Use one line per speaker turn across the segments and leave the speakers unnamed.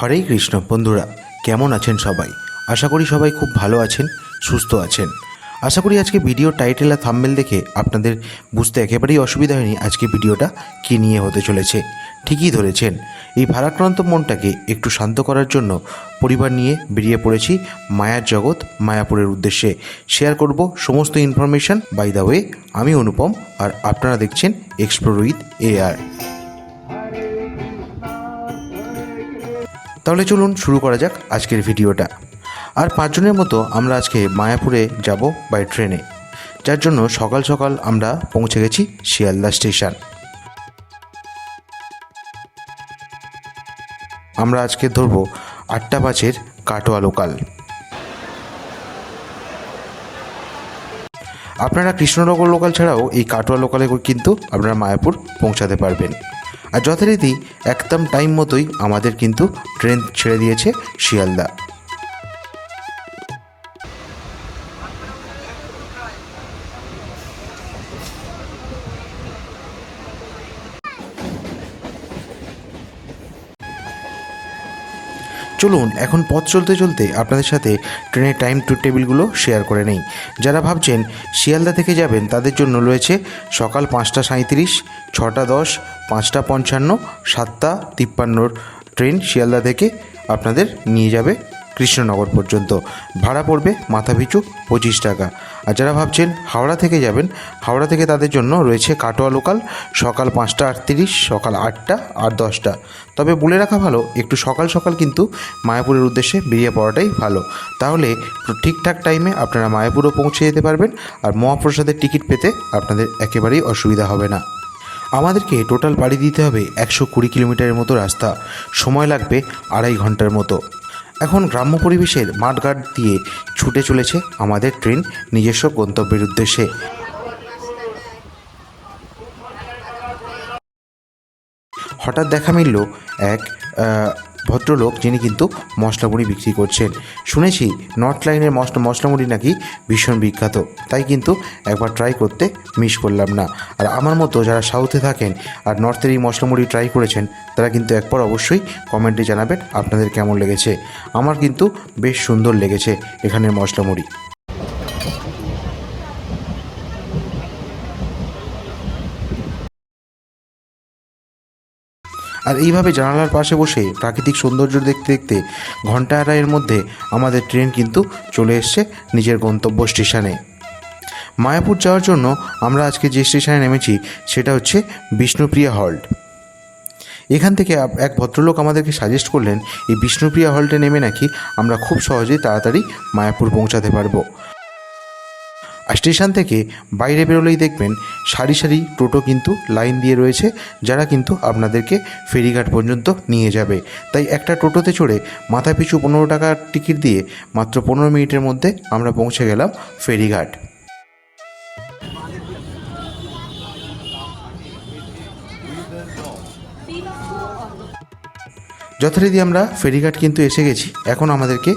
হরেই কৃষ্ণ। বন্ধুরা, কেমন আছেন সবাই? আশা করি সবাই খুব ভালো আছেন, সুস্থ আছেন। আশা করি আজকে ভিডিও টাইটেল আর থাম্বেল দেখে আপনাদের বুঝতে একেবারেই অসুবিধা হয়নি আজকে ভিডিওটা কী নিয়ে হতে চলেছে। ঠিকই ধরেছেন। এই ভারাক্রান্ত মনটাকে একটু শান্ত করার জন্য পরিবার নিয়ে বেরিয়ে পড়েছি মায়ার জগৎ, মায়াপুরের উদ্দেশ্যে। শেয়ার করব সমস্ত ইনফরমেশন, বাই দ্য ওয়ে, আমি অনুপম আর আপনারা দেখছেন এক্সপ্লোর উইথ এআর তাহলে চলুন শুরু করা যাক আজকের ভিডিওটা। আর পাঁচজনের মতো আমরা আজকে মায়াপুরে যাব বাই ট্রেনে যার জন্য সকাল সকাল আমরা পৌঁছে গেছি শিয়ালদা স্টেশন। আমরা আজকে ধরবো আটটা পাঁচের কাটোয়া লোকাল আপনারা কৃষ্ণনগর লোকাল ছাড়াও এই কাটোয়া লোকালে কিন্তু আপনারা মায়াপুর পৌঁছাতে পারবেন। আর যথারীতি একদম টাইম মতোই আমাদের কিন্তু ট্রেন ছেড়ে দিয়েছে শিয়ালদা। চলুন, এখন পথ চলতে চলতে আপনাদের সাথে ট্রেনের টাইম টু টেবিলগুলো শেয়ার করে নেই। যারা ভাবছেন শিয়ালদা থেকে যাবেন, তাদের জন্য রয়েছে সকাল পাঁচটা সাঁত্রিশ ছটা দশ, পাঁচটা পঞ্চান্ন, সাতটা তিপ্পান্নর ট্রেন শিয়ালদা থেকে আপনাদের নিয়ে যাবে। কৃষ্ণনগর পর্যন্ত। ভাড়া পড়বে মাথা পিছু পঁচিশ টাকা। আর যারা ভাবছেন হাওড়া থেকে যাবেন, হাওড়া থেকে তাদের জন্য রয়েছে কাটোয়া লোকাল, সকাল পাঁচটা আটত্রিশ, সকাল আটটা আর দশটা। তবে বলে রাখা ভালো, একটু সকাল সকাল কিন্তু মায়াপুরের উদ্দেশ্যে বেরিয়ে পড়াটাই ভালো। তাহলে ঠিকঠাক টাইমে আপনারা মায়াপুরও পৌঁছে যেতে পারবেন আর মহাপ্রসাদের টিকিট পেতে আপনাদের একেবারেই অসুবিধা হবে না। আমাদেরকে টোটাল পাড়ি দিতে হবে একশো কুড়ি কিলোমিটারের মতো রাস্তা। সময় লাগবে আড়াই ঘণ্টার মতো। এখন গ্রাম্য পরিবেশের মাঠঘাট দিয়ে ছুটে চলেছে আমাদের ট্রেন, নিজস্ব গন্তব্যের উদ্দেশ্যে। হঠাৎ দেখা মিলল এক ভদ্রলোক যিনি কিন্তু মশলা মুড়ি বিক্রি করছেন। শুনেছি নর্থ লাইনের মশলা মশলা মুড়ি নাকি ভীষণ বিখ্যাত। তাই কিন্তু একবার ট্রাই করতে মিস করলাম না। আর আমার মতো যারা সাউথে থাকেন আর নর্থের এই মশলা মুড়ি ট্রাই করেছেন, তারা কিন্তু একবার অবশ্যই কমেন্টে জানাবেন আপনাদের কেমন লেগেছে। আমার কিন্তু বেশ সুন্দর লেগেছে এখানের মশলা মুড়ি আর এইভাবে জানালার পাশে বসে প্রাকৃতিক সৌন্দর্য দেখতে দেখতে ঘণ্টা আড়াইয়ের মধ্যে আমাদের ট্রেন কিন্তু চলে এসছে নিজের গন্তব্য স্টেশনে। মায়াপুর যাওয়ার জন্য আমরা আজকে যে স্টেশনে নেমেছি সেটা হচ্ছে বিষ্ণুপ্রিয়া হল্ট। এখান থেকে এক ভদ্রলোক আমাদেরকে সাজেস্ট করলেন, এই বিষ্ণুপ্রিয়া হল্টে নেমে নাকি আমরা খুব সহজেই তাড়াতাড়ি মায়াপুর পৌঁছাতে পারব। আর স্টেশন থেকে বাইরে বেরোলেই দেখবেন সারি সারি টোটো কিন্তু লাইন দিয়ে রয়েছে, যারা কিন্তু আপনাদেরকে ফেরিঘাট পর্যন্ত নিয়ে যাবে। তাই একটা টোটোতে চড়ে মাথা পিছু পনেরো টাকার টিকিট দিয়ে মাত্র পনেরো মিনিটের মধ্যে আমরা পৌঁছে গেলাম ফেরিঘাট। যথারীতি আমরা ফেরিঘাট কিন্তু এসে গেছি। এখন আমাদেরকে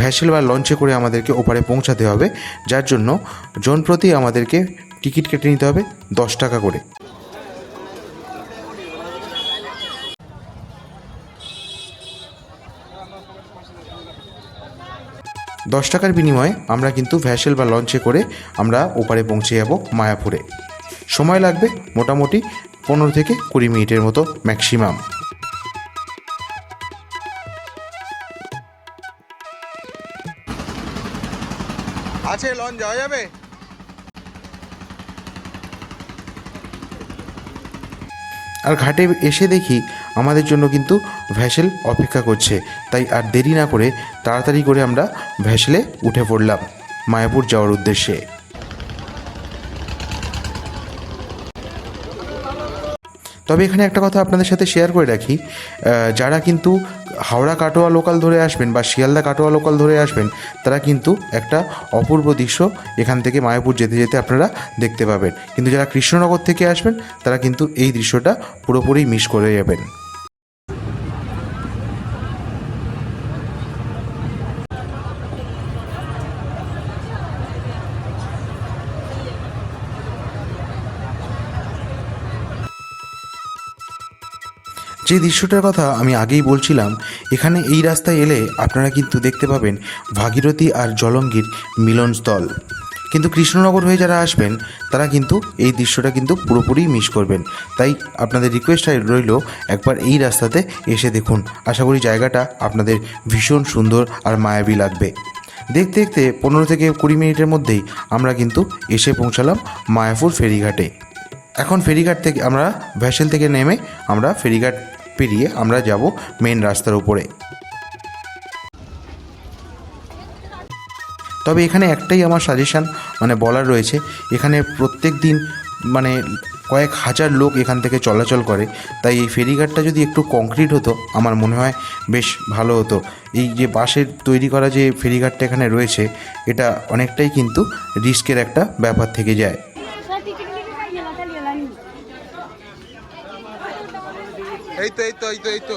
ভ্যাসেল বা লঞ্চে করে আমাদেরকে ওপারে পৌঁছাতে হবে। যার জন্য জন প্রতি আমাদেরকে টিকিট কেটে নিতে হবে দশ টাকা করে। দশ টাকার বিনিময়ে আমরা কিন্তু ভ্যাসেল বা লঞ্চে করে আমরা ওপারে পৌঁছে যাব মায়াপুরে। সময় লাগবে মোটামুটি পনেরো থেকে কুড়ি মিনিটের মতো ম্যাক্সিমাম।
আছে লঞ্চ যাওয়া যাবে?
আর ঘাটে এসে দেখি আমাদের জন্য কিন্তু ভ্যাসেল অপেক্ষা করছে। তাই আর দেরি না করে তাড়াতাড়ি করে আমরা ভ্যাসেলে উঠে পড়লাম, মায়াপুর যাওয়ার উদ্দেশ্যে। তবে এখানে একটা কথা আপনাদের সাথে শেয়ার করে রাখি। যারা কিন্তু হাওড়া কাটোয়া লোকাল ধরে আসবেন বা শিয়ালদা কাটোয়া লোকাল ধরে আসবেন, তারা কিন্তু একটা অপূর্ব দৃশ্য এখান থেকে মায়াপুর যেতে যেতে আপনারা দেখতে পাবেন। কিন্তু যারা কৃষ্ণনগর থেকে আসবেন, তারা কিন্তু এই দৃশ্যটা পুরোপুরি মিস করে যাবেন। যে দৃশ্যটার কথা আমি আগেই বলছিলাম, এখানে এই রাস্তায় এলে আপনারা কিন্তু দেখতে পাবেন ভাগীরথী আর জলঙ্গির মিলনস্থল। কিন্তু কৃষ্ণনগর হয়ে যারা আসবেন, তারা কিন্তু এই দৃশ্যটা কিন্তু পুরোপুরি মিস করবেন। তাই আপনাদের রিকোয়েস্ট রইল, একবার এই রাস্তাতে এসে দেখুন। আশা করি জায়গাটা আপনাদের ভীষণ সুন্দর আর মায়াবী লাগবে। দেখতে দেখতে পনেরো থেকে কুড়ি মিনিটের মধ্যেই আমরা কিন্তু এসে পৌঁছালাম মায়াপুর ফেরিঘাটে। এখন ফেরিঘাট থেকে আমরা ভ্যাসেল থেকে নেমে আমরা ফেরিঘাট পেরিয়ে আমরা যাব মেন রাস্তার উপরে। তবে এখানে একটাই আমার সাজেশান মানে বলার রয়েছে, এখানে প্রত্যেক দিন মানে কয়েক হাজার লোক এখান থেকে চলাচল করে। তাই এই ফেরিঘাটটা যদি একটু কংক্রিট হতো, আমার মনে হয় বেশ ভালো হতো। এই যে বাঁশের তৈরি করা যে ফেরিঘাটটা এখানে রয়েছে, এটা অনেকটাই কিন্তু রিস্কের একটা ব্যাপার থেকে যায়।
এই তো এই তো এই তো এই তো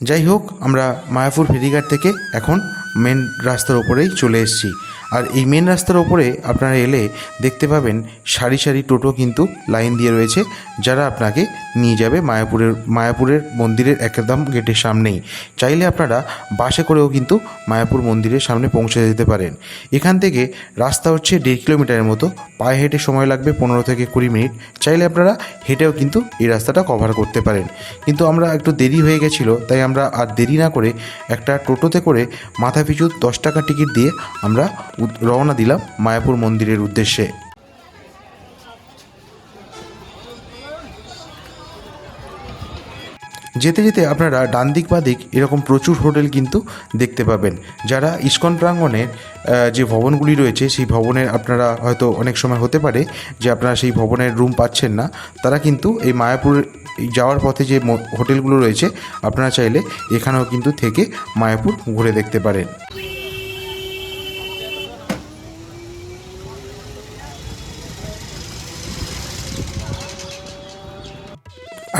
যাই হোক, আমরা মায়াপুর ফেরিঘাট থেকে এখন মেন রাস্তার ওপরেই চলে এসেছি। আর এই মেন রাস্তার ওপরে আপনারা এলে দেখতে পাবেন সারি সারি টোটো কিন্তু লাইন দিয়ে রয়েছে, যারা আপনাকে নিয়ে যাবে মায়াপুরের মায়াপুরের মন্দিরের একদম গেটের সামনেই। চাইলে আপনারা বাসে করেও কিন্তু মায়াপুর মন্দিরের সামনে পৌঁছে যেতে পারেন। এখান থেকে রাস্তা হচ্ছে দেড় কিলোমিটারের মতো, পায়ে হেঁটে সময় লাগবে পনেরো থেকে কুড়ি মিনিট। চাইলে আপনারা হেঁটেও কিন্তু এই রাস্তাটা কভার করতে পারেন। কিন্তু আমরা একটু দেরি হয়ে গেছিল, তাই আমরা আর দেরি না করে একটা টোটোতে করে মাথা পিছু দশ টাকা টিকিট দিয়ে আমরা রওনা দিলাম মায়াপুর মন্দিরের উদ্দেশ্যে। যেতে যেতে আপনারা ডান দিক বা দিক এরকম প্রচুর হোটেল কিন্তু দেখতে পাবেন। যারা ইস্কন প্রাঙ্গণে আহ, যে ভবনগুলি রয়েছে সেই ভবনের আপনারা হয়তো অনেক সময় হতে পারে যে আপনারা সেই ভবনের রুম পাচ্ছেন না। তারা কিন্তু এই মায়াপুর যাওয়ার পথে যে হোটেলগুলো রয়েছে আপনারা চাইলে এখানেও কিন্তু থেকে মায়াপুর ঘুরে দেখতে পারেন।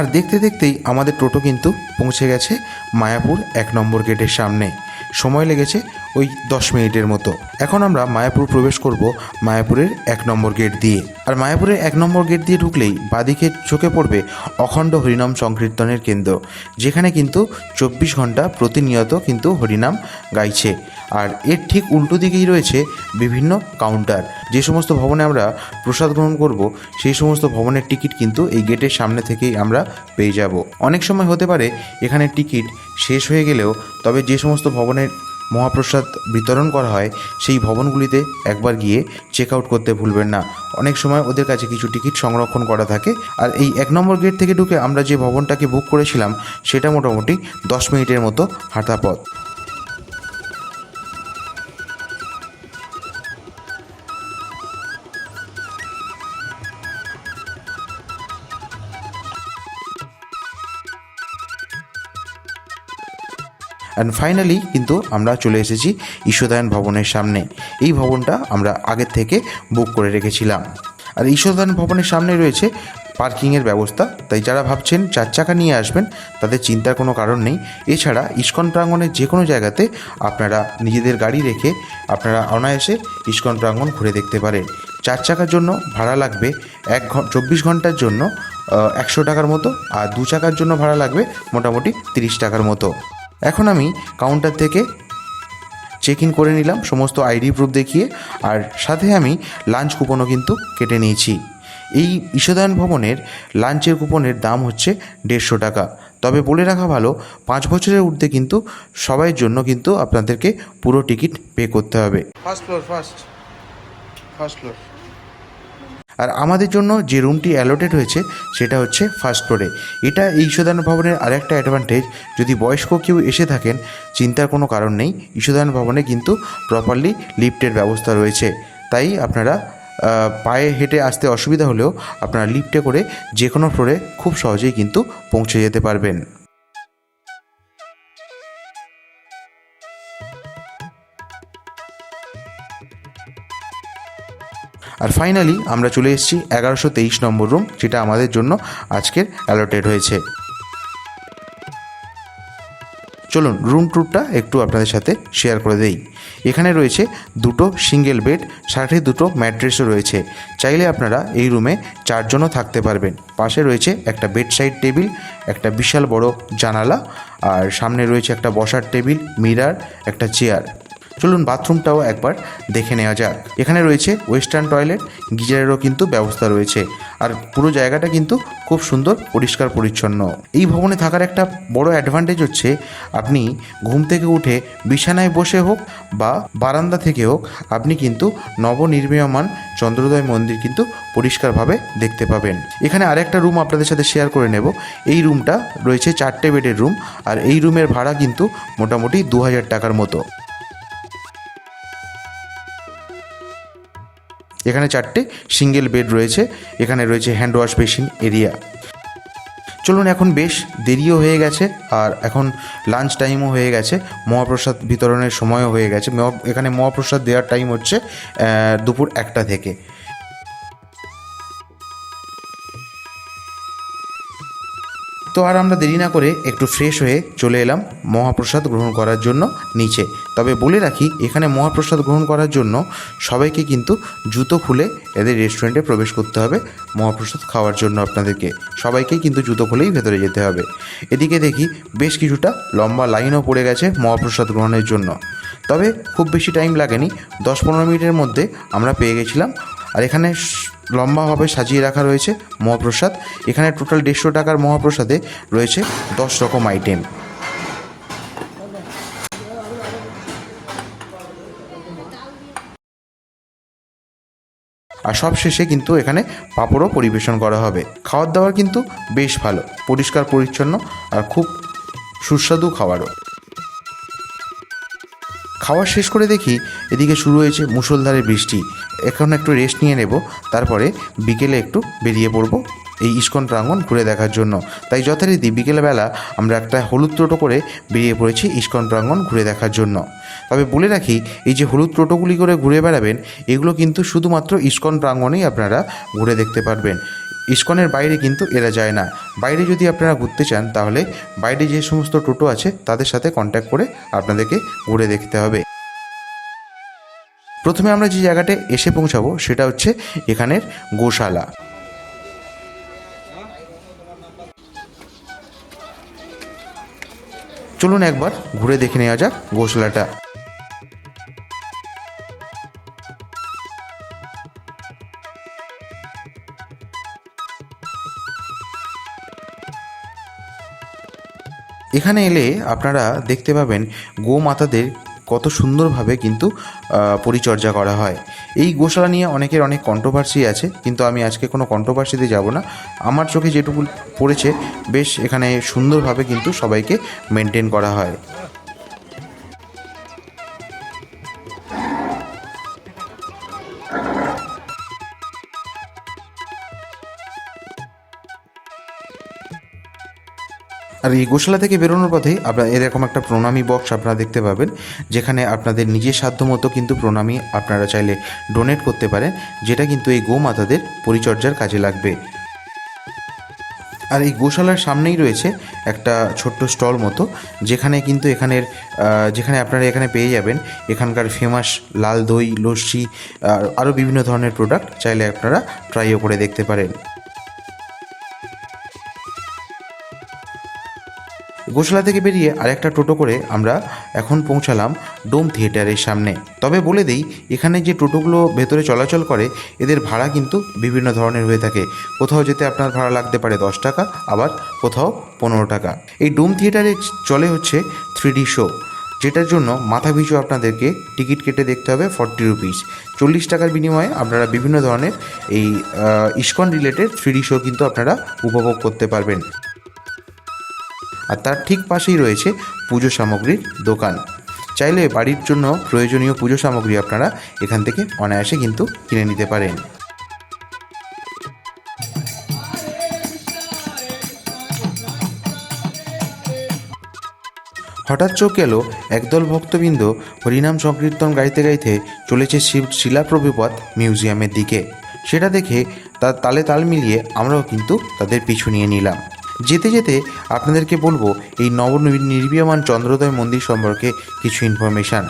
আর দেখতে দেখতেই আমাদের টোটো কিন্তু পৌঁছে গেছে মায়াপুর এক নম্বর গেটের সামনে। সময় লেগেছে ওই দশ মিনিটের মতো। এখন আমরা মায়াপুর প্রবেশ করব মায়াপুরের এক নম্বর গেট দিয়ে। আর মায়াপুরের এক নম্বর গেট দিয়ে ঢুকলেই বাদিকে চোখে পড়বে অখণ্ড হরিনাম সংকীর্তনের কেন্দ্র, যেখানে কিন্তু চব্বিশ ঘণ্টা প্রতিনিয়ত কিন্তু হরিনাম গাইছে। আর এর ঠিক উল্টো দিকেই রয়েছে বিভিন্ন কাউন্টার। যে সমস্ত ভবনে আমরা প্রসাদ গ্রহণ করব, সেই সমস্ত ভবনের টিকিট কিন্তু এই গেটের সামনে থেকেই আমরা পেয়ে যাব। অনেক সময় হতে পারে এখানে টিকিট শেষ হয়ে গেলেও তবে যে সমস্ত ভবনের মহাপ্রসাদ বিতরণ করা হয়, সেই ভবনগুলিতে একবার গিয়ে চেক আউট করতে ভুলবেন না। অনেক সময় ওদের কাছে কিছু টিকিট সংরক্ষণ করা থাকে। আর এই এক নম্বর গেট থেকে ঢুকে আমরা যে ভবনটাকে বুক করেছিলাম, সেটা মোটামুটি দশ মিনিটের মতো হাঁটা পথ অ্যান্ড ফাইনালি কিন্তু আমরা চলে এসেছি ঈশ্বদায়ন ভবনের সামনে। এই ভবনটা আমরা আগের থেকে বুক করে রেখেছিলাম। আর ঈশ্বদায়ন ভবনের সামনে রয়েছে পার্কিংয়ের ব্যবস্থা। তাই যারা ভাবছেন চার চাকা নিয়ে আসবেন, তাদের চিন্তার কোনো কারণ নেই। এছাড়া ইস্কন প্রাঙ্গণের যে কোনো জায়গাতে আপনারা নিজেদের গাড়ি রেখে আপনারা অনায়াসে ইস্কন প্রাঙ্গণ ঘুরে দেখতে পারেন। চার চাকার জন্য ভাড়া লাগবে এক চব্বিশ ঘণ্টার জন্য একশো টাকার মতো। আর দু চাকার জন্য ভাড়া লাগবে মোটামুটি তিরিশ টাকার মতো। এখন আমি কাউন্টার থেকে চেক ইন করে নিলাম, সমস্ত আইডি প্রুফ দেখিয়ে, আর সাথে আমি লাঞ্চ কুপনও কিন্তু কেটে নিয়েছি। এই ঈশদায়ন ভবনের লাঞ্চের কুপনের দাম হচ্ছে দেড়শো টাকা। তবে বলে রাখা ভালো, পাঁচ বছরের ঊর্ধ্বে কিন্তু সবাইয়ের জন্য কিন্তু আপনাদেরকে পুরো টিকিট পে করতে হবে।
First floor first first floor
আর আমাদের জন্য যে রুমটি অ্যালোটেড হয়েছে, সেটা হচ্ছে ফার্স্ট ফ্লোরে এটা এই ভবনের আরেকটা অ্যাডভান্টেজ যদি বয়স্ক কেউ এসে থাকেন, চিন্তার কোনো কারণ নেই, ঈশদান ভবনে কিন্তু প্রপারলি লিফটের ব্যবস্থা রয়েছে। তাই আপনারা পায়ে হেঁটে আসতে অসুবিধা হলেও আপনারা লিফটে করে যে কোনো ফ্লোরে খুব সহজেই কিন্তু পৌঁছে যেতে পারবেন। আর ফাইনালি আমরা চলে এসেছি এগারোশো তেইশ নম্বর রুম যেটা আমাদের জন্য আজকের অ্যালোটেড হয়েছে। চলুন রুম ট্যুরটা একটু আপনাদের সাথে শেয়ার করে দেই। এখানে রয়েছে দুটো সিঙ্গেল বেড সাথে দুটো ম্যাট্রেসও রয়েছে। চাইলে আপনারা এই রুমে চারজনও থাকতে পারবেন। পাশে রয়েছে একটা বেড সাইড টেবিল একটা বিশাল বড় জানালা, আর সামনে রয়েছে একটা বসার টেবিল মিরার একটা চেয়ার চলুন বাথরুমটাও একবার দেখে নেওয়া যাক। এখানে রয়েছে ওয়েস্টার্ন টয়লেট, গিজারেরও কিন্তু ব্যবস্থা রয়েছে। আর পুরো জায়গাটা কিন্তু খুব সুন্দর, পরিষ্কার, পরিচ্ছন্ন। এই ভবনে থাকার একটা বড় অ্যাডভান্টেজ হচ্ছে, আপনি ঘুম থেকে উঠে বিছানায় বসে হোক বা বারান্দা থেকে হোক, আপনি কিন্তু নবনির্মীয়মান চন্দ্রোদয় মন্দির কিন্তু পরিষ্কারভাবে দেখতে পাবেন। এখানে আরেকটা রুম আপনাদের সাথে শেয়ার করে নেব। এই রুমটা রয়েছে চারটে বেডের রুম আর এই রুমের ভাড়া কিন্তু মোটামুটি দু হাজার টাকার মতো। এখানে চারটে সিঙ্গেল বেড রয়েছে, এখানে রয়েছে হ্যান্ড ওয়াশ বেসিন এরিয়া। চলুন এখন বেশ দেরিও হয়ে গেছে, আর এখন লাঞ্চ টাইমও হয়ে গেছে, মহাপ্রসাদ বিতরণের সময়ও হয়ে গেছে এখানে মহাপ্রসাদ দেওয়ার টাইম হচ্ছে দুপুর একটা থেকে। তো আর আমরা দেরি না করে একটু ফ্রেশ হয়ে চলে এলাম মহাপ্রসাদ গ্রহণ করার জন্য নিচে। তবে বলে রাখি, এখানে মহাপ্রসাদ গ্রহণ করার জন্য সবাইকে কিন্তু জুতো খুলে এদের রেস্টুরেন্টে প্রবেশ করতে হবে, মহাপ্রসাদ খাওয়ার জন্য আপনাদেরকে। সবাইকেই কিন্তু জুতো খুলেই ভেতরে যেতে হবে। এদিকে দেখি বেশ কিছুটা লম্বা লাইনও পড়ে গেছে মহাপ্রসাদ গ্রহণের জন্য। তবে খুব বেশি টাইম লাগেনি, দশ পনেরো মিনিটের মধ্যে আমরা পেয়ে গেছিলাম। আর এখানে লম্বাভাবে সাজিয়ে রাখা রয়েছে মহাপ্রসাদ। এখানে টোটাল দেড়শো টাকার মহাপ্রসাদে রয়েছে দশ রকম আইটেম আর সব শেষে কিন্তু এখানে পাঁপড়ও পরিবেশন করা হবে। খাওয়ার দাওয়ার কিন্তু বেশ ভালো, পরিষ্কার, পরিচ্ছন্ন আর খুব সুস্বাদু খাবারও। খাওয়া শেষ করে দেখি এদিকে শুরু হয়েছে মুষলধারে বৃষ্টি। এখন একটু রেস্ট নিয়ে নেব, তারপরে বিকেলে একটু বেরিয়ে পড়ব এই ইস্কন প্রাঙ্গণ ঘুরে দেখার জন্য। তাই যথারীতি বিকেলবেলা আমরা একটা হলুদ টোটো করে বেরিয়ে পড়েছি ইস্কন প্রাঙ্গণ ঘুরে দেখার জন্য। তবে বলে রাখি, এই যে হলুদ টোটোগুলি করে ঘুরে বেড়াবেন, এগুলো কিন্তু শুধুমাত্র ইস্কন প্রাঙ্গণেই আপনারা ঘুরে দেখতে পারবেন। ইস্কনের বাইরে কিন্তু এরা যায় না। বাইরে যদি আপনারা ঘুরতে চান, তাহলে বাইরে যে সমস্ত টোটো আছে, তাদের সাথে কন্ট্যাক্ট করে আপনাদেরকে ঘুরে দেখতে হবে। প্রথমে আমরা যে জায়গাতে এসে পৌঁছাবো, সেটা হচ্ছে এখানের গোশালা। চলুন একবার ঘুরে দেখে নেওয়া যাক গোশালাটা। এখানে এলে আপনারা দেখতে পাবেন গোমাতাদের কত সুন্দরভাবে কিন্তু পরিচর্যা করা হয়। এই গোশালা নিয়ে অনেকের অনেক কন্ট্রোভার্সি আছে, কিন্তু আমি আজকে কোনো কন্ট্রোভার্সিতে যাব না। আমার চোখে যেটুকু পড়েছে, বেশ এখানে সুন্দরভাবে কিন্তু সবাইকে মেনটেন করা হয়। এই গোশালা থেকে বেরোনোর পথে আপনার এরকম একটা প্রণামী বক্স আপনারা দেখতে পাবেন, যেখানে আপনাদের নিজের সাধ্য মতো কিন্তু প্রণামী আপনারা চাইলে ডোনেট করতে পারেন, যেটা কিন্তু এই গোমাতাদের পরিচর্যার কাজে লাগবে। আর এই গোশালার সামনেই রয়েছে একটা ছোট্ট স্টল মতো, যেখানে কিন্তু এখানের যেখানে আপনারা এখানে পেয়ে যাবেন এখানকার ফেমাস লাল দই, লস্যি, আর আরও বিভিন্ন ধরনের প্রোডাক্ট চাইলে আপনারা ট্রাইও করে দেখতে পারেন। গোশালা থেকে বেরিয়ে আরেকটা টোটো করে আমরা এখন পৌঁছালাম ডোম থিয়েটারের সামনে। তবে বলে দিই, এখানে যে টোটোগুলো ভেতরে চলাচল করে, এদের ভাড়া কিন্তু বিভিন্ন ধরনের হয়ে থাকে। কোথাও যেতে আপনার ভাড়া লাগতে পারে দশ টাকা, আবার কোথাও পনেরো টাকা। এই ডোম থিয়েটারে চলে হচ্ছে থ্রি শো, যেটার জন্য মাথা পিছু আপনাদেরকে টিকিট কেটে দেখতে হবে ফর্টি রুপিস। চল্লিশ টাকার বিনিময়ে আপনারা বিভিন্ন ধরনের এই ইস্কন রিলেটেড থ্রি শো কিন্তু আপনারা উপভোগ করতে পারবেন। আর তার ঠিক পাশেই রয়েছে পুজো সামগ্রীর দোকান। চাইলে বাড়ির জন্য প্রয়োজনীয় পুজো সামগ্রী আপনারা এখান থেকে অনায়াসে কিন্তু কিনে নিতে পারেন। হঠাৎ চোখ এলো একদল ভক্তবৃন্দ হরিনাম সংকীর্তন গাইতে গাইতে চলেছে শিব শিলাপ্রভুপদ মিউজিয়ামের দিকে। সেটা দেখে তার তালে তাল মিলিয়ে আমরাও কিন্তু তাদের পিছু নিয়ে নিলাম। যেতে যেতে আপনাদেরকে বলব, এই নব নির্বীয়মান চন্দ্রোদয় মন্দির সম্পর্কে কিছু ইনফরমেশান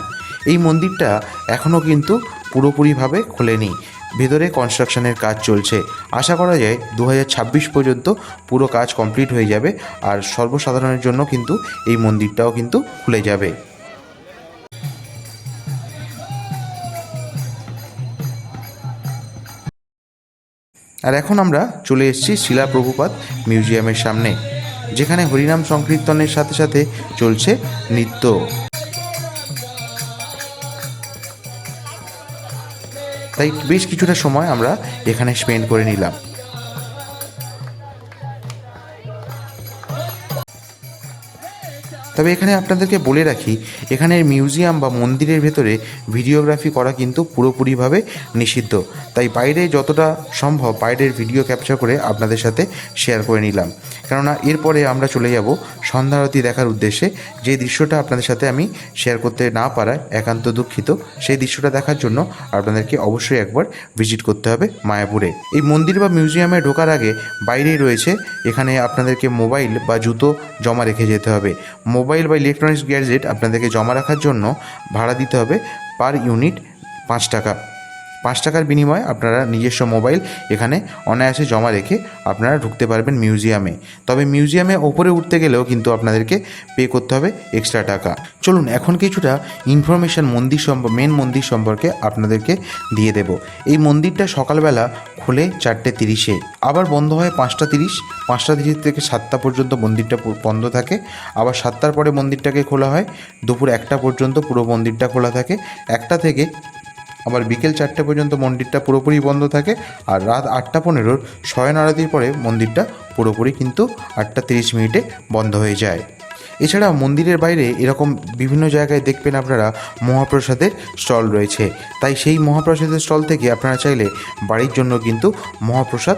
এই মন্দিরটা এখনও কিন্তু পুরোপুরিভাবে খোলেনি। ভেতরে কনস্ট্রাকশনের কাজ চলছে। আশা করা যায় দু হাজার ছাব্বিশ পর্যন্ত পুরো কাজ কমপ্লিট হয়ে যাবে আর সর্বসাধারণের জন্য কিন্তু এই মন্দিরটাও কিন্তু খুলে যাবে। আর এখন আমরা চলে এসেছি শিলা প্রভুপাত মিউজিয়ামের সামনে, যেখানে হরিনাম সংকীর্তনের সাথে সাথে চলছে নৃত্য। তাই বেশ কিছুটা সময় আমরা এখানে স্পেন্ড করে নিলাম। তবে এখানে আপনাদেরকে বলে রাখি, এখানের মিউজিয়াম বা মন্দিরের ভেতরে ভিডিওগ্রাফি করা কিন্তু পুরোপুরিভাবে নিষিদ্ধ। তাই বাইরে যতটা সম্ভব বাইরের ভিডিও ক্যাপচার করে আপনাদের সাথে শেয়ার করে নিলাম। কেননা এরপরে আমরা চলে যাব সন্ধ্যা আরতি দেখার উদ্দেশ্যে। যে দৃশ্যটা আপনাদের সাথে আমি শেয়ার করতে না পারায় একান্ত দুঃখিত। সেই দৃশ্যটা দেখার জন্য আপনাদেরকে অবশ্যই একবার ভিজিট করতে হবে মায়াপুরে। এই মন্দির বা মিউজিয়ামে ঢোকার আগে বাইরেই রয়েছে, এখানে আপনাদেরকে মোবাইল বা জুতো জমা রেখে যেতে হবে। মোবাইল বা ইলেকট্রনিক্স গ্যাজেট আপনাদেরকে জমা রাখার জন্য ভাড়া দিতে হবে পার ইউনিট পাঁচ টাকা। পাঁচ টাকার বিনিময়ে আপনারা নিজস্ব মোবাইল এখানে অনায়াসে জমা রেখে আপনারা ঢুকতে পারবেন মিউজিয়ামে। তবে মিউজিয়ামে ওপরে উঠতে গেলেও কিন্তু আপনাদেরকে পে করতে হবে এক্সট্রা টাকা। চলুন, এখন কিছুটা ইনফরমেশান মন্দির সম্প মেন মন্দির সম্পর্কে আপনাদেরকে দিয়ে দেব। এই মন্দিরটা সকালবেলা খোলে চারটে তিরিশে। আবার বন্ধ হয় পাঁচটা তিরিশ। পাঁচটা তিরিশ থেকে সাতটা পর্যন্ত মন্দিরটা বন্ধ থাকে। আবার সাতটার পরে মন্দিরটাকে খোলা হয়। দুপুর একটা পর্যন্ত পুরো মন্দিরটা খোলা থাকে। একটা থেকে আবার বিকেল চারটে পর্যন্ত মন্দিরটা পুরোপুরি বন্ধ থাকে আর রাত আটটা পনেরোর শয়ন আরতির পরে মন্দিরটা পুরোপুরি কিন্তু আটটা তিরিশ মিনিটে বন্ধ হয়ে যায়। এছাড়া মন্দিরের বাইরে এরকম বিভিন্ন জায়গায় দেখবেন আপনারা মহাপ্রসাদের স্টল রয়েছে। তাই সেই মহাপ্রসাদের স্টল থেকে আপনারা চাইলে বাড়ির জন্য কিন্তু মহাপ্রসাদ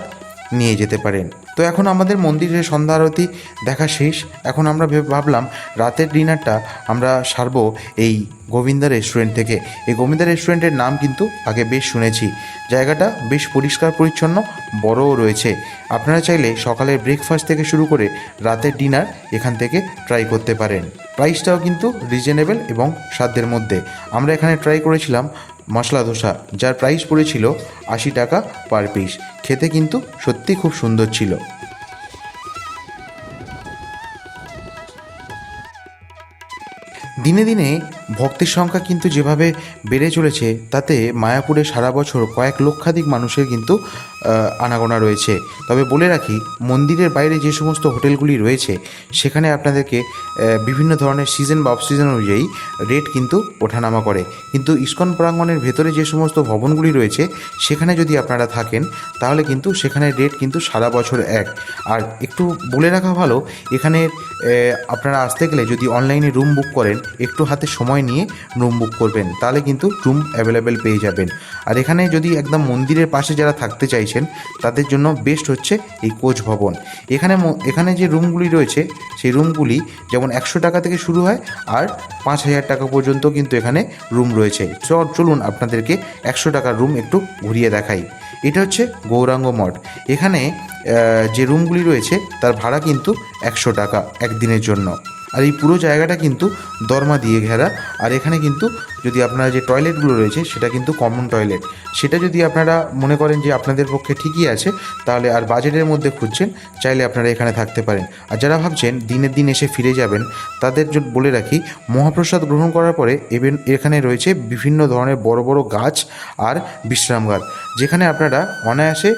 নিয়ে যেতে পারেন। তো এখন আমাদের মন্দিরের সন্ধ্যা আরতি দেখা শেষ। এখন আমরা ভেবে ভাবলাম রাতের ডিনারটা আমরা সারবো এই গোবিন্দা রেস্টুরেন্ট থেকে। এই গোবিন্দা রেস্টুরেন্টের নাম কিন্তু আগে বেশ শুনেছি। জায়গাটা বেশ পরিষ্কার, পরিচ্ছন্ন, বড়ও রয়েছে। আপনারা চাইলে সকালের ব্রেকফাস্ট থেকে শুরু করে রাতের ডিনার এখান থেকে ট্রাই করতে পারেন। প্রাইসটাও কিন্তু রিজনেবল এবং সাধ্যের মধ্যে। আমরা এখানে ট্রাই করেছিলাম মশলা ধোসা, যার প্রাইস পড়েছিল আশি টাকা পার পিস খেতে কিন্তু সত্যি খুব সুন্দর ছিল। দিনে দিনে ভক্তের সংখ্যা কিন্তু যেভাবে বেড়ে চলেছে, তাতে মায়াপুরে সারা বছর কয়েক লক্ষাধিক মানুষের কিন্তু আনাগোনা রয়েছে। তবে বলে রাখি, মন্দিরের বাইরে যে সমস্ত হোটেলগুলি রয়েছে, সেখানে আপনাদেরকে বিভিন্ন ধরনের সিজন বা অফ সিজন অনুযায়ী রেট কিন্তু ওঠানামা করে। কিন্তু ইস্কন প্রাঙ্গণের ভেতরে যে সমস্ত ভবনগুলি রয়েছে, সেখানে যদি আপনারা থাকেন, তাহলে কিন্তু সেখানে রেট কিন্তু সারা বছর এক। আর একটু বলে রাখা ভালো এখানে আপনারা আসতে গেলে যদি অনলাইনে রুম বুক করেন, একটু হাতে সময় নিয়ে রুম বুক করবেন, তাহলে কিন্তু রুম অ্যাভেলেবেল পেয়ে যাবেন। আর এখানে যদি একদম মন্দিরের পাশে যারা থাকতে চাইছেন, তাদের জন্য বেস্ট হচ্ছে এই কোচ ভবন। এখানে এখানে যে রুমগুলি রয়েছে, সেই রুমগুলি যেমন একশো টাকা থেকে শুরু হয়, আর পাঁচ হাজার টাকা পর্যন্ত কিন্তু এখানে রুম রয়েছে। চলুন আপনাদেরকে একশো টাকার রুম একটু ঘুরিয়ে দেখাই। এটা হচ্ছে গৌরাঙ্গ মঠ। এখানে যে রুমগুলি রয়েছে, তার ভাড়া কিন্তু একশো টাকা একদিনের জন্য। আর এই পুরো জায়গাটা কিন্তু দরমা দিয়ে ঘেরা। আর এখানে কিন্তু যদি আপনারা যে টয়লেটগুলো রয়েছে, সেটা কিন্তু কমন টয়লেট সেটা যদি আপনারা মনে করেন যে আপনাদের পক্ষে ঠিকই আছে, তাহলে আর বাজেটের মধ্যে খুঁজছেন, চাইলে আপনারা এখানে থাকতে পারেন। আর যারা ভাবছেন দিনের দিন এসে ফিরে যাবেন, তাদের বলে রাখি, মহাপ্রসাদ গ্রহণ করার পরে এবেন এখানে রয়েছে বিভিন্ন ধরনের বড় বড় গাছ আর বিশ্রামগার যেখানে আপনারা অনায়াসে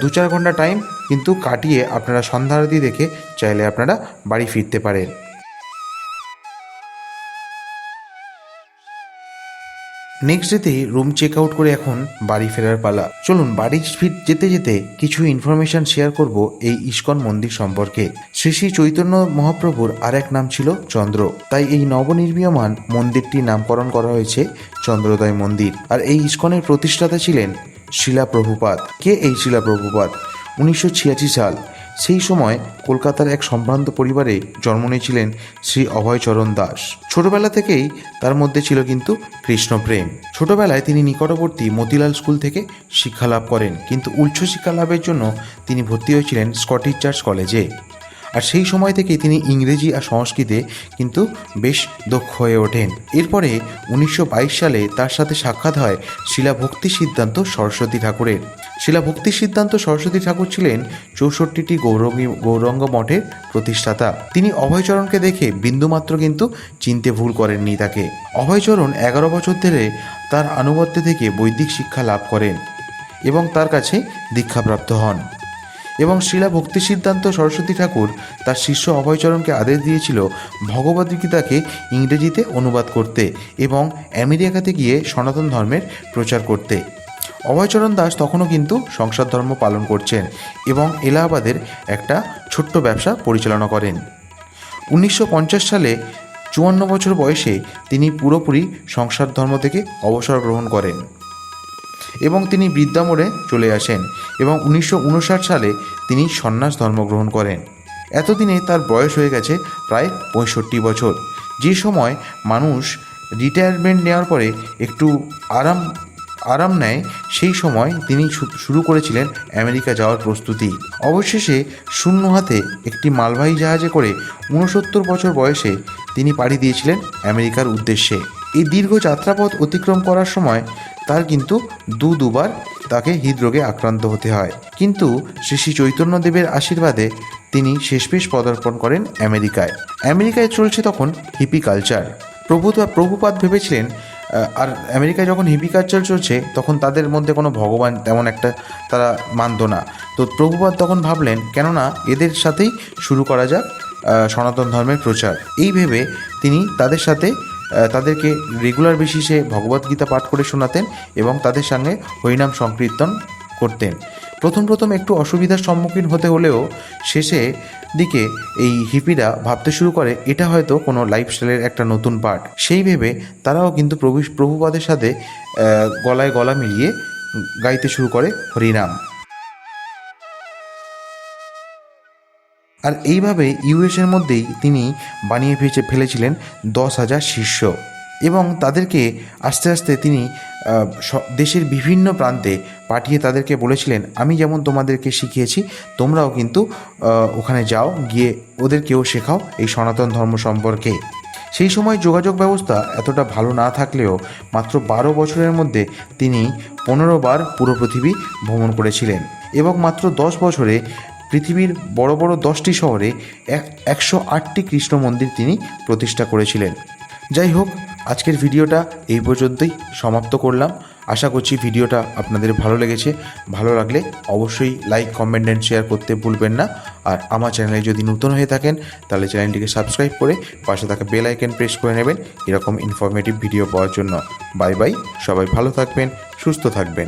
দু চার ঘণ্টা টাইম কিন্তু কাটিয়ে আপনারা সন্ধ্যা আরতি দেখে চাইলে আপনারা বাড়ি ফিরতে পারেন। নেক্সট ডেতে রুম চেক আউট করে এখন বাড়ি ফেরার পালা। চলুন বাড়ি ফির যেতে যেতে কিছু ইনফরমেশন শেয়ার করব এই ইস্কন মন্দির সম্পর্কে। শ্রী শ্রী চৈতন্য মহাপ্রভুর আর এক নাম ছিল চন্দ্র। তাই এই নবনির্মীয়মান মন্দিরটির নামকরণ করা হয়েছে চন্দ্রোদয় মন্দির। আর এই ইস্কনের প্রতিষ্ঠাতা ছিলেন শিলা প্রভুপাদ কে এই শিলা প্রভুপাদ উনিশশো সাল। সেই সময় কলকাতার এক সম্ভ্রান্ত পরিবারে জন্ম নিয়েছিলেন শ্রী অভয়চরণ দাস। ছোটবেলা থেকেই তার মধ্যে ছিল কিন্তু কৃষ্ণপ্রেম ছোটবেলায় তিনি নিকটবর্তী মতিলাল স্কুল থেকে শিক্ষা লাভ করেন, কিন্তু উচ্চ শিক্ষা লাভের জন্য তিনি ভর্তি হয়েছিলেন স্কটিশ চার্চ কলেজে। আর সেই সময় থেকেই তিনি ইংরেজি আর সংস্কৃতে কিন্তু বেশ দক্ষ হয়ে ওঠেন। এরপরে উনিশশো বাইশ সালে তার সাথে সাক্ষাৎ হয় শিলা ভক্তি সিদ্ধান্ত সরস্বতী ঠাকুরের। শিলা ভক্তি সিদ্ধান্ত সরস্বতী ঠাকুর ছিলেন চৌষট্টিটি গৌরঙ্গী গৌরঙ্গ মঠের প্রতিষ্ঠাতা। তিনি অভয়চরণকে দেখে বিন্দুমাত্র কিন্তু চিনতে ভুল করেননি তাকে। অভয়চরণ এগারো বছর ধরে তার আনুগত্য থেকে বৈদিক শিক্ষা লাভ করেন এবং তার কাছে দীক্ষাপ্রাপ্ত হন। এবং শিলা ভক্তি সিদ্ধান্ত সরস্বতী ঠাকুর তার শিষ্য অভয়চরণকে আদেশ দিয়েছিল ভগবদ্গীতাকে ইংরেজিতে অনুবাদ করতে এবং আমেরিকাতে গিয়ে সনাতন ধর্মের প্রচার করতে। অভয়চরণ দাস তখনও কিন্তু সংসার ধর্ম পালন করছেন এবং এলাহাবাদের একটা ছোট্ট ব্যবসা পরিচালনা করেন। উনিশশো পঞ্চাশ সালে চুয়ান্ন বছর বয়সে তিনি পুরোপুরি সংসার ধর্ম থেকে অবসর গ্রহণ করেন। এবং তিনি বৃদ্ধামোড়ে চলে আসেন এবং উনিশশো উনষাট সালে তিনি সন্ন্যাস ধর্ম গ্রহণ করেন। এতদিনে তার বয়স হয়ে গেছে প্রায় পঁয়ষট্টি বছর। যে সময় মানুষ রিটায়ারমেন্ট নেওয়ার পরে একটু আরাম আরাম নেয়, সেই সময় তিনি শুরু করেছিলেন আমেরিকা যাওয়ার প্রস্তুতি। অবশেষে শূন্য হাতে একটি মালবাহী জাহাজে করে ঊনসত্তর বছর বয়সে তিনি পাড়ি দিয়েছিলেন আমেরিকার উদ্দেশ্যে। এই দীর্ঘ যাত্রাপথ অতিক্রম করার সময় তার কিন্তু দু দুবার তাকে হৃদরোগে আক্রান্ত হতে হয়। কিন্তু শ্রী শ্রী চৈতন্যদেবের আশীর্বাদে তিনি শেষমেশ পদার্পণ করেন আমেরিকায়। আমেরিকায় চলছে তখন হিপি কালচার প্রভু প্রভুপাত ভেবেছিলেন আর আমেরিকায় যখন হিপি কালচার চলছে, তখন তাদের মধ্যে কোনো ভগবান তেমন একটা তারা মানত না। তো প্রভুপাত তখন ভাবলেন, কেননা এদের সাথেই শুরু করা যাক সনাতন ধর্মের প্রচার। এই ভেবে তিনি তাদের সাথে তাদেরকে রেগুলার বেসিসে ভগবদ্গীতা পাঠ করে শোনাতেন এবং তাদের সঙ্গে হরিনাম সংকীর্তন করতেন। প্রথম প্রথম একটু অসুবিধার সম্মুখীন হতে হলেও শেষে দিকে এই হিপিরা ভাবতে শুরু করে, এটা হয়তো কোনো লাইফস্টাইলের একটা নতুন পার্ট সেই ভেবে তারাও কিন্তু প্রভু প্রভুপাদের সাথে গলায় গলা মিলিয়ে গাইতে শুরু করে হরিনাম। আর এইভাবে ইউএসের মধ্যেই তিনি বানিয়ে ফেছে ফেলেছিলেন দশ হাজার শিষ্য এবং তাদেরকে আস্তে আস্তে তিনি দেশের বিভিন্ন প্রান্তে পাঠিয়ে তাদেরকে বলেছিলেন, আমি যেমন তোমাদেরকে শিখিয়েছি, তোমরাও কিন্তু ওখানে যাও, গিয়ে ওদেরকেও শেখাও এই সনাতন ধর্ম সম্পর্কে। সেই সময় যোগাযোগ ব্যবস্থা এতটা ভালো না থাকলেও মাত্র বারো বছরের মধ্যে তিনি পনেরো বার পুরো পৃথিবী ভ্রমণ করেছিলেন। এবং মাত্র দশ বছরে পৃথিবীর বড় বড় দশটি শহরে এক একশো আটটি কৃষ্ণ মন্দির তিনি প্রতিষ্ঠা করেছিলেন। যাই হোক, আজকের ভিডিওটা এই পর্যন্তই সমাপ্ত করলাম। আশা করছি ভিডিওটা আপনাদের ভালো লেগেছে। ভালো লাগলে অবশ্যই লাইক কমেন্ট অ্যান্ড শেয়ার করতে ভুলবেন না। আর আমার চ্যানেলে যদি নতুন হয়ে থাকেন, তাহলে চ্যানেলটিকে সাবস্ক্রাইব করে পাশে থাকা বেল আইকন প্রেস করে নেবেন। এরকম ইনফরমেটিভ ভিডিও পাওয়ার জন্য। বাই বাই সবাই ভালো থাকবেন, সুস্থ থাকবেন।